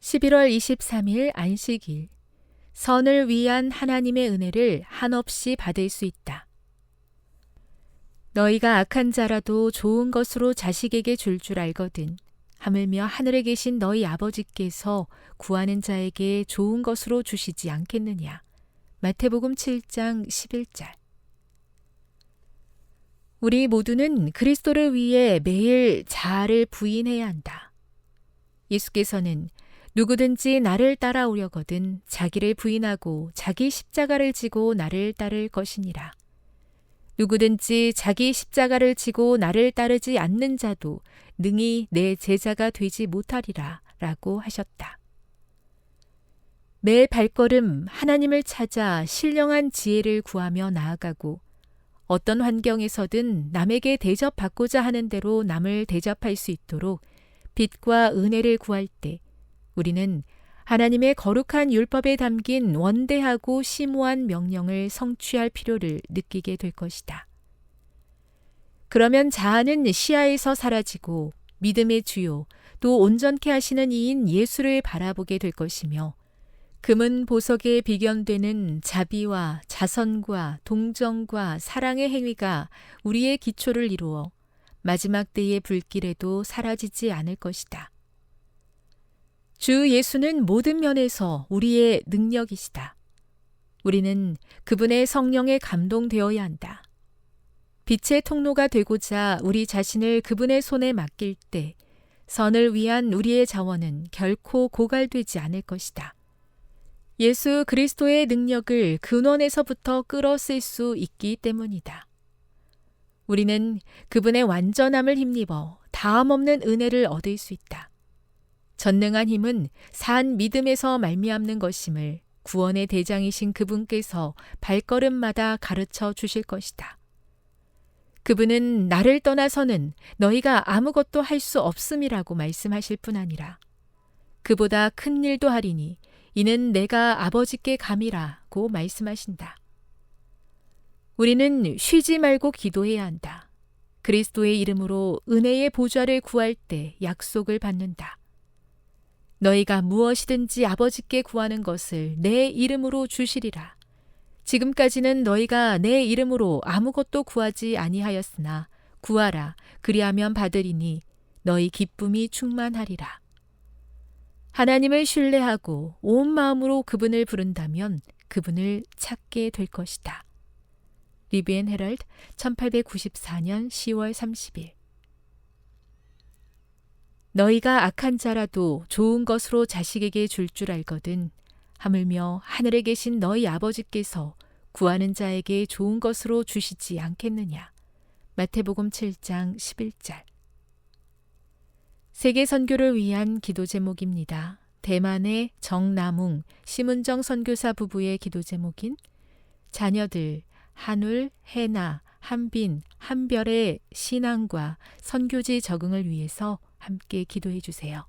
11월 23일 안식일. 선을 위한 하나님의 은혜를 한없이 받을 수 있다. 너희가 악한 자라도 좋은 것으로 자식에게 줄줄 알거든. 하물며 하늘에 계신 너희 아버지께서 구하는 자에게 좋은 것으로 주시지 않겠느냐. 마태복음 7장 11절. 우리 모두는 그리스도를 위해 매일 자아를 부인해야 한다. 예수께서는 누구든지 나를 따라오려거든 자기를 부인하고 자기 십자가를 지고 나를 따를 것이니라. 누구든지 자기 십자가를 지고 나를 따르지 않는 자도 능히 내 제자가 되지 못하리라 라고 하셨다. 매 발걸음 하나님을 찾아 신령한 지혜를 구하며 나아가고 어떤 환경에서든 남에게 대접받고자 하는 대로 남을 대접할 수 있도록 빛과 은혜를 구할 때 우리는 하나님의 거룩한 율법에 담긴 원대하고 심오한 명령을 성취할 필요를 느끼게 될 것이다. 그러면 자아는 시야에서 사라지고 믿음의 주요 또 온전케 하시는 이인 예수를 바라보게 될 것이며 금은 보석에 비견되는 자비와 자선과 동정과 사랑의 행위가 우리의 기초를 이루어 마지막 때의 불길에도 사라지지 않을 것이다. 주 예수는 모든 면에서 우리의 능력이시다. 우리는 그분의 성령에 감동되어야 한다. 빛의 통로가 되고자 우리 자신을 그분의 손에 맡길 때 선을 위한 우리의 자원은 결코 고갈되지 않을 것이다. 예수 그리스도의 능력을 근원에서부터 끌어쓸 수 있기 때문이다. 우리는 그분의 완전함을 힘입어 다음 없는 은혜를 얻을 수 있다. 전능한 힘은 산 믿음에서 말미암는 것임을 구원의 대장이신 그분께서 발걸음마다 가르쳐 주실 것이다. 그분은 나를 떠나서는 너희가 아무것도 할 수 없음이라고 말씀하실 뿐 아니라 그보다 큰 일도 하리니 이는 내가 아버지께 감이라고 말씀하신다. 우리는 쉬지 말고 기도해야 한다. 그리스도의 이름으로 은혜의 보좌를 구할 때 약속을 받는다. 너희가 무엇이든지 아버지께 구하는 것을 내 이름으로 주시리라. 지금까지는 너희가 내 이름으로 아무것도 구하지 아니하였으나 구하라 그리하면 받으리니 너희 기쁨이 충만하리라. 하나님을 신뢰하고 온 마음으로 그분을 부른다면 그분을 찾게 될 것이다. 리비엔 헤럴드 1894년 10월 30일 너희가 악한 자라도 좋은 것으로 자식에게 줄줄 알거든. 하물며 하늘에 계신 너희 아버지께서 구하는 자에게 좋은 것으로 주시지 않겠느냐. 마태복음 7장 11절. 세계 선교를 위한 기도 제목입니다. 대만의 정남웅, 심은정 선교사 부부의 기도 제목인 자녀들 한울, 해나, 한빈, 한별의 신앙과 선교지 적응을 위해서 함께 기도해 주세요.